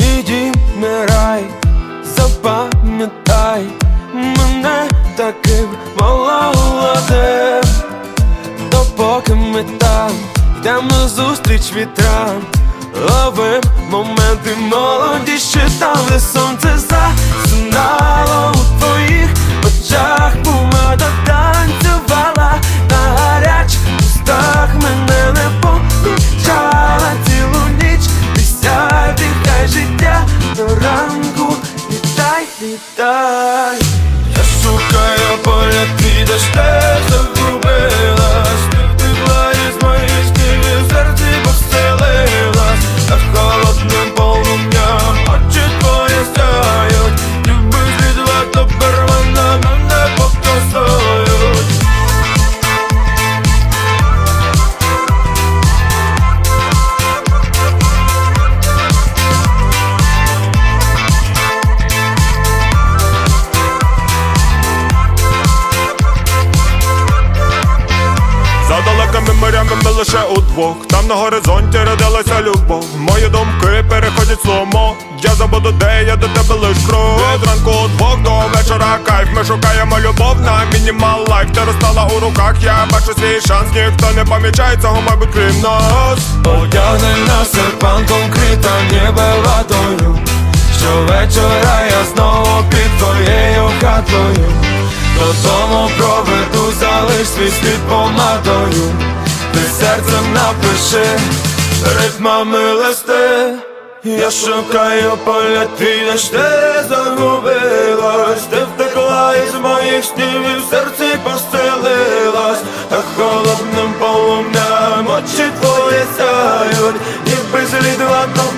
Мій дім не запам'ятай мене таким молодим Допоки ми там йдемо назустріч вітрам. Ловим моменти молоді, ще там, сонце засинало у твоїх очах. Помада танцювала на гарячих устах Мене не помічала цілу ніч. Присядь, дихай життя до ранку. Літай, літай Я шукаю поля, ти де ж морями ми лише удвох. Там на горизонті родилася любов. Мої думки переходять сломо Я забуду, де я до тебе лиш крок Від ранку удвох до вечора кайф. Ми шукаємо любов на мінімал лайф. Ти розстала у руках, я бачу свій шанс. Ніхто не помічає цього, мабуть, крім нас. Одягни на серпанком квітами водою Щовечора я знову під твоєю хатою. Додому проведу, залиш свій слід помадою Ти серцем напиши ритмами листи. Я шукаю поля твій, ж ти загубилась. Ти втекла із моїх снів і в серці поселилась а холодним полум'ям очі твої сяють. Ніби до пермани